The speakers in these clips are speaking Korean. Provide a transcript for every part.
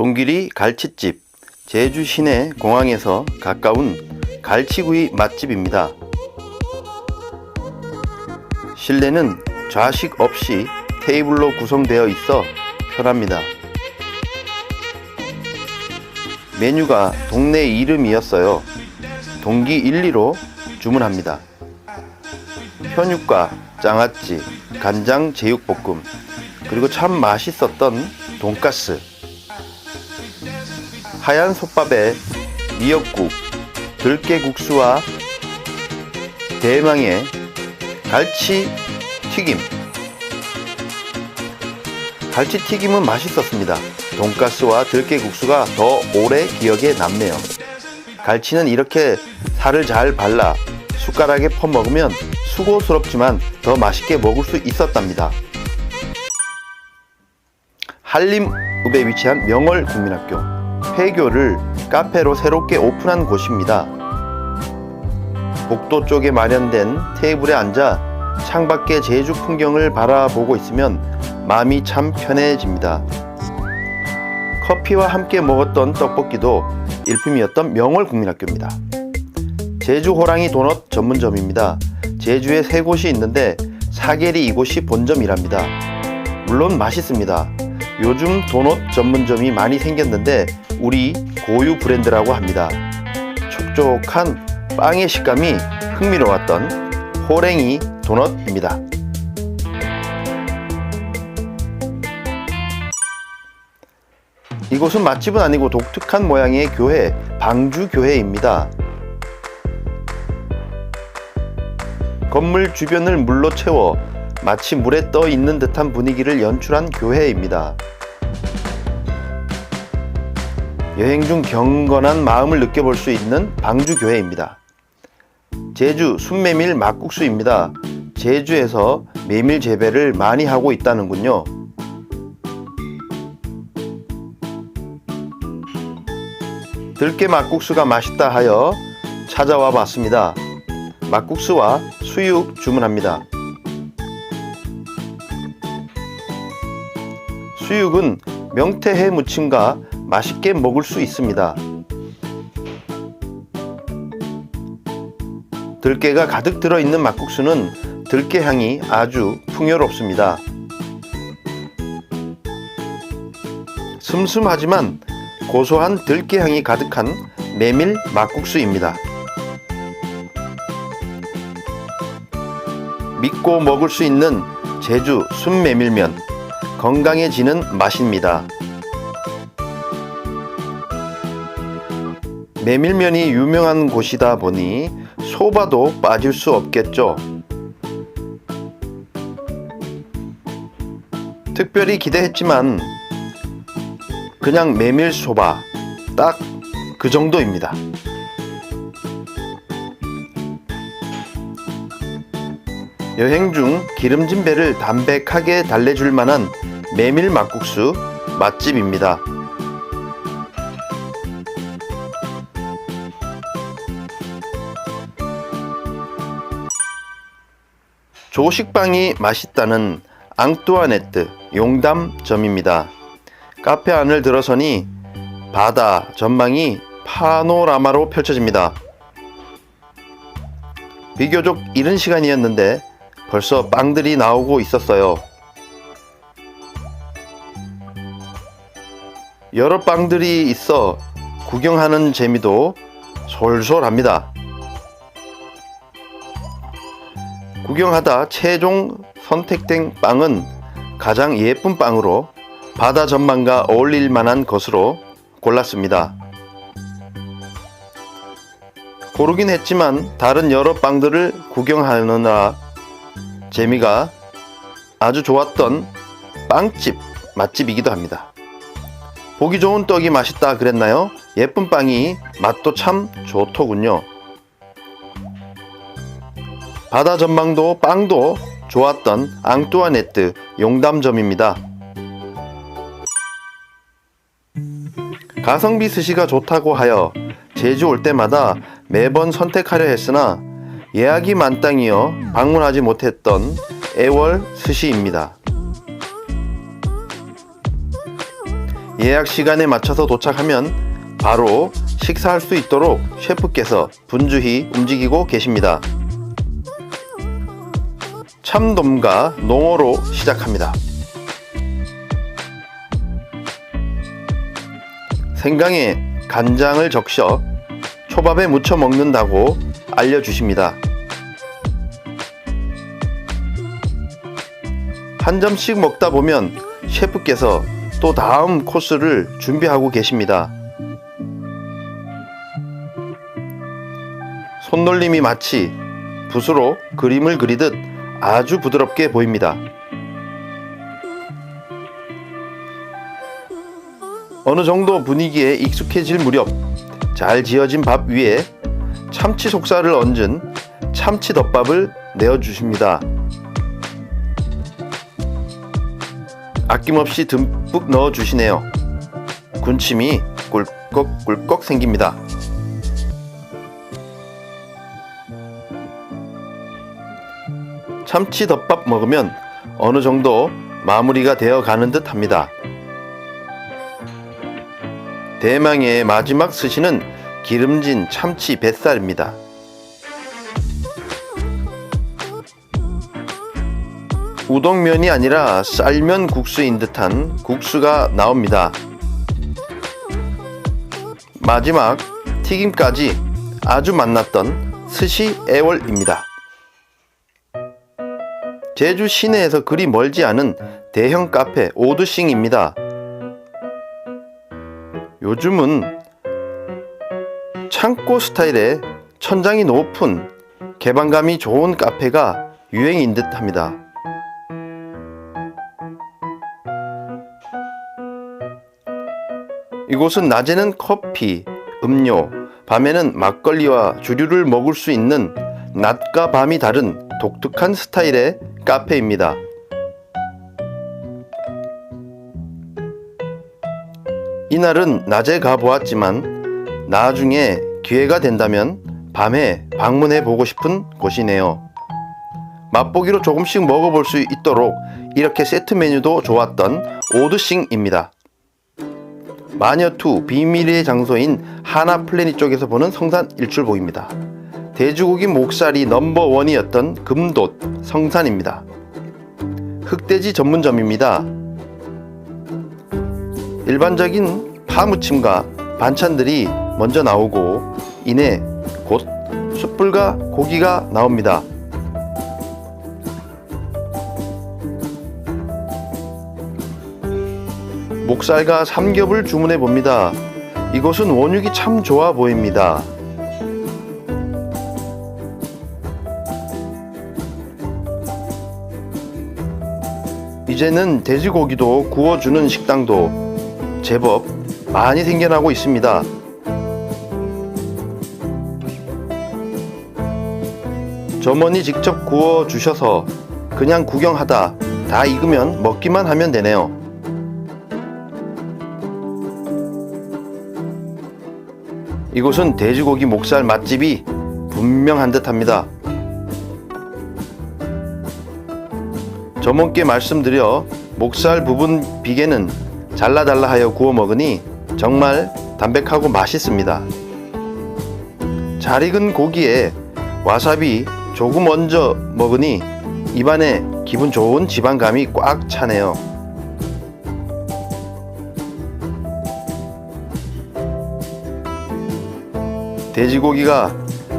동길이 갈치집 제주 시내 공항에서 가까운 갈치구이 맛집입니다. 실내는 좌식 없이 테이블로 구성되어 있어 편합니다. 메뉴가 동네 이름이었어요. 동기 1, 2로 주문합니다. 현육과 장아찌, 간장 제육볶음, 그리고 참 맛있었던 돈가스, 하얀 솥밥에 미역국, 들깨국수와 대망의 갈치 튀김. 갈치 튀김은 맛있었습니다. 돈가스와 들깨국수가 더 오래 기억에 남네요. 갈치는 이렇게 살을 잘 발라 숟가락에 퍼먹으면 수고스럽지만 더 맛있게 먹을 수 있었답니다. 한림읍에 위치한 명월 국민학교 폐교를 카페로 새롭게 오픈한 곳입니다. 복도 쪽에 마련된 테이블에 앉아 창밖의 제주 풍경을 바라보고 있으면 마음이 참 편해집니다. 커피와 함께 먹었던 떡볶이도 일품이었던 명월 국민학교입니다. 제주 호랑이 도넛 전문점입니다. 제주에 세 곳이 있는데 사계리 이곳이 본점이랍니다. 물론 맛있습니다. 요즘 도넛 전문점이 많이 생겼는데 우리 고유 브랜드라고 합니다. 촉촉한 빵의 식감이 흥미로웠던 호랭이 도넛입니다. 이곳은 맛집은 아니고 독특한 모양의 교회, 방주 교회입니다. 건물 주변을 물로 채워 마치 물에 떠 있는 듯한 분위기를 연출한 교회입니다. 여행 중 경건한 마음을 느껴볼 수 있는 방주교회입니다. 제주 순메밀 막국수입니다. 제주에서 메밀 재배를 많이 하고 있다는군요. 들깨 막국수가 맛있다 하여 찾아와 봤습니다. 막국수와 수육 주문합니다. 수육은 명태해 무침과 맛있게 먹을 수 있습니다. 들깨가 가득 들어있는 막국수는 들깨 향이 아주 풍요롭습니다. 슴슴하지만 고소한 들깨 향이 가득한 메밀 막국수입니다. 믿고 먹을 수 있는 제주 순메밀면 건강해지는 맛입니다. 메밀면이 유명한 곳이다 보니 소바도 빠질 수 없겠죠. 특별히 기대했지만 그냥 메밀 소바 딱 그 정도입니다. 여행 중 기름진 배를 담백하게 달래줄 만한 메밀 막국수 맛집입니다. 조식빵이 맛있다는 앙뚜아네트 용담점입니다. 카페 안을 들어서니 바다 전망이 파노라마로 펼쳐집니다. 비교적 이른 시간이었는데 벌써 빵들이 나오고 있었어요. 여러 빵들이 있어 구경하는 재미도 솔솔합니다. 구경하다 최종 선택된 빵은 가장 예쁜 빵으로 바다 전망과 어울릴 만한 것으로 골랐습니다. 고르긴 했지만 다른 여러 빵들을 구경하느라 재미가 아주 좋았던 빵집 맛집이기도 합니다. 보기 좋은 떡이 맛있다 그랬나요? 예쁜 빵이 맛도 참 좋더군요. 바다 전망도 빵도 좋았던 앙뚜아네트 용담점입니다. 가성비 스시가 좋다고 하여 제주 올 때마다 매번 선택하려 했으나 예약이 만땅이어 방문하지 못했던 애월 스시입니다. 예약 시간에 맞춰서 도착하면 바로 식사할 수 있도록 셰프께서 분주히 움직이고 계십니다. 참돔과 농어로 시작합니다. 생강에 간장을 적셔 초밥에 무쳐 먹는다고 알려주십니다. 한 점씩 먹다 보면 셰프께서 또 다음 코스를 준비하고 계십니다. 손놀림이 마치 붓으로 그림을 그리듯 아주 부드럽게 보입니다. 어느 정도 분위기에 익숙해질 무렵 잘 지어진 밥 위에 참치 속살을 얹은 참치 덮밥을 내어 주십니다. 아낌없이 듬뿍 넣어주시네요. 군침이 꿀꺽꿀꺽 생깁니다. 참치 덮밥 먹으면 어느 정도 마무리가 되어 가는 듯 합니다. 대망의 마지막 스시는 기름진 참치 뱃살입니다. 우동면이 아니라 쌀면 국수인 듯한 국수가 나옵니다. 마지막 튀김까지 아주 맛났던 스시 애월입니다. 제주 시내에서 그리 멀지 않은 대형 카페 오드싱입니다. 요즘은 창고 스타일의 천장이 높은 개방감이 좋은 카페가 유행인 듯 합니다. 이곳은 낮에는 커피, 음료, 밤에는 막걸리와 주류를 먹을 수 있는 낮과 밤이 다른 독특한 스타일의 카페입니다. 이날은 낮에 가보았지만 나중에 기회가 된다면 밤에 방문해 보고 싶은 곳이네요. 맛보기로 조금씩 먹어볼 수 있도록 이렇게 세트 메뉴도 좋았던 오드싱입니다. 마녀2 비밀의 장소인 하나 플래닛 쪽에서 보는 성산 일출봉입니다. 돼지고기 목살이 넘버원이었던 금돛 성산입니다. 흑돼지 전문점입니다. 일반적인 파무침과 반찬들이 먼저 나오고 이내 곧 숯불과 고기가 나옵니다. 목살과 삼겹을 주문해 봅니다. 이곳은 원육이 참 좋아 보입니다. 이제는 돼지고기도 구워주는 식당도 제법 많이 생겨나고 있습니다. 점원이 직접 구워 주셔서 그냥 구경하다 다 익으면 먹기만 하면 되네요. 이곳은 돼지고기 목살 맛집이 분명한 듯 합니다. 점원께 말씀드려 목살 부분 비계는 잘라달라 하여 구워 먹으니 정말 담백하고 맛있습니다. 잘 익은 고기에 와사비 조금 얹어 먹으니 입안에 기분 좋은 지방감이 꽉 차네요. 돼지고기가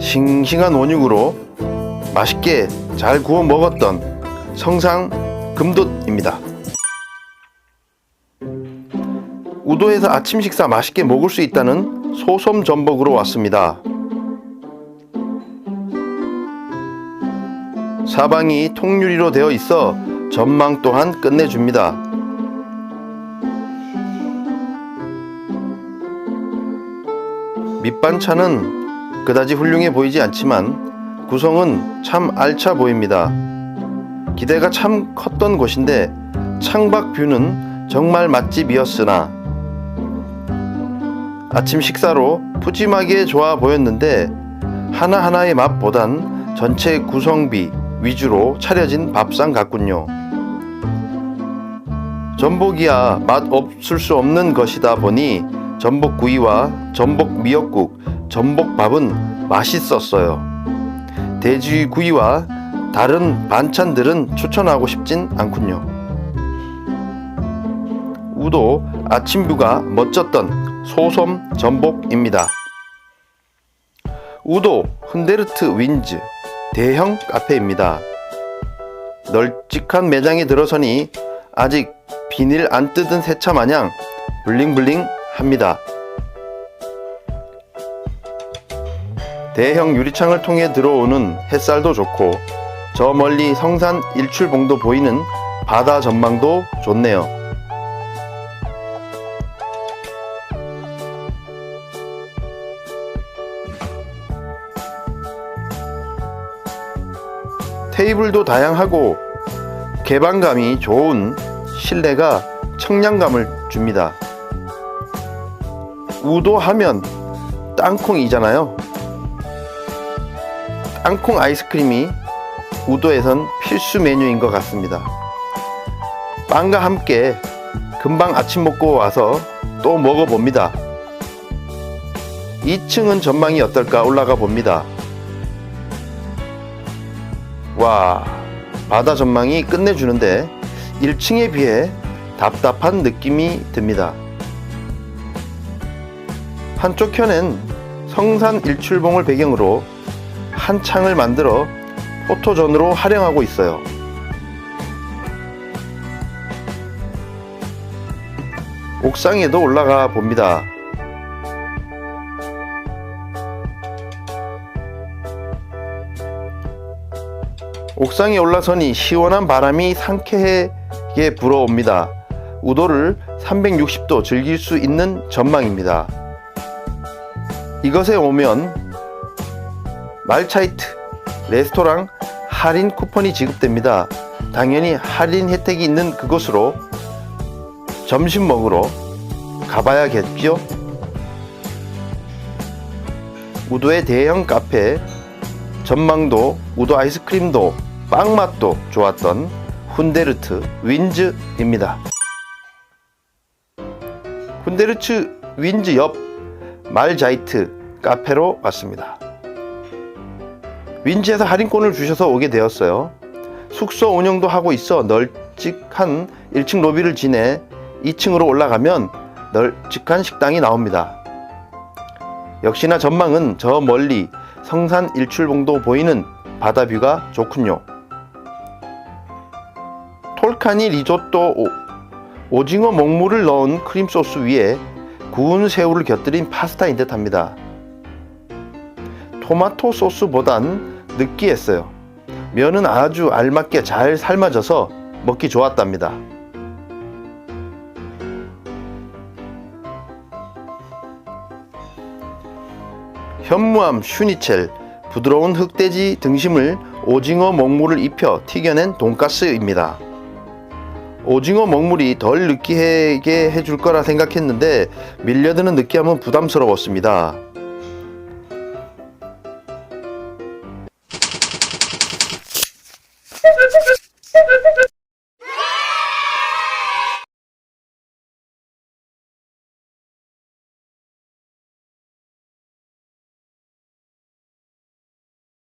싱싱한 원육으로 맛있게 잘 구워 먹었던 성상 금돛입니다. 우도에서 아침 식사 맛있게 먹을 수 있다는 소솜 전복으로 왔습니다. 사방이 통유리로 되어 있어 전망 또한 끝내줍니다. 밑반찬은 그다지 훌륭해 보이지 않지만 구성은 참 알차 보입니다. 기대가 참 컸던 곳인데 창밖 뷰는 정말 맛집이었으나 아침 식사로 푸짐하게 좋아 보였는데 하나하나의 맛보단 전체 구성비 위주로 차려진 밥상 같군요. 전복이야 맛 없을 수 없는 것이다 보니 전복구이와 전복 미역국, 전복밥은 맛있었어요. 돼지구이와 다른 반찬들은 추천하고 싶진 않군요. 우도 아침뷰가 멋졌던 소섬 전복입니다. 우도 흔데르트 윈즈 대형 카페입니다. 널찍한 매장에 들어서니 아직 비닐 안 뜯은 새차 마냥 블링블링 합니다. 대형 유리창을 통해 들어오는 햇살도 좋고 저 멀리 성산 일출봉도 보이는 바다 전망도 좋네요. 테이블도 다양하고 개방감이 좋은 실내가 청량감을 줍니다. 우도하면 땅콩이잖아요. 땅콩 아이스크림이 우도에선 필수 메뉴인 것 같습니다. 빵과 함께 금방 아침 먹고 와서 또 먹어봅니다. 2층은 전망이 어떨까 올라가 봅니다. 와, 바다 전망이 끝내주는데 1층에 비해 답답한 느낌이 듭니다. 한쪽 편엔 성산 일출봉을 배경으로 한 창을 만들어 포토존으로 활용하고 있어요. 옥상에도 올라가 봅니다. 옥상에 올라서니 시원한 바람이 상쾌하게 불어옵니다. 우도를 360도 즐길 수 있는 전망입니다. 이것에 오면 말차이트 레스토랑 할인 쿠폰이 지급됩니다. 당연히 할인 혜택이 있는 그곳으로 점심 먹으러 가봐야겠죠? 우도의 대형 카페, 전망도, 우도 아이스크림도, 빵 맛도 좋았던 훈데르트 윈즈입니다. 훈데르트 윈즈 옆 말자이트 카페로 왔습니다. 윈즈에서 할인권을 주셔서 오게 되었어요. 숙소 운영도 하고 있어 널찍한 1층 로비를 지내 2층으로 올라가면 널찍한 식당이 나옵니다. 역시나 전망은 저 멀리 성산 일출봉도 보이는 바다뷰가 좋군요. 톨카니 리조또 오, 오징어 먹물을 넣은 크림 소스 위에 구운 새우를 곁들인 파스타인 듯 합니다. 토마토 소스보단 느끼했어요. 면은 아주 알맞게 잘 삶아져서 먹기 좋았답니다. 현무암 슈니첼 부드러운 흑돼지 등심을 오징어 먹물을 입혀 튀겨낸 돈가스입니다. 오징어 먹물이 덜 느끼하게 해줄 거라 생각했는데 밀려드는 느끼함은 부담스러웠습니다.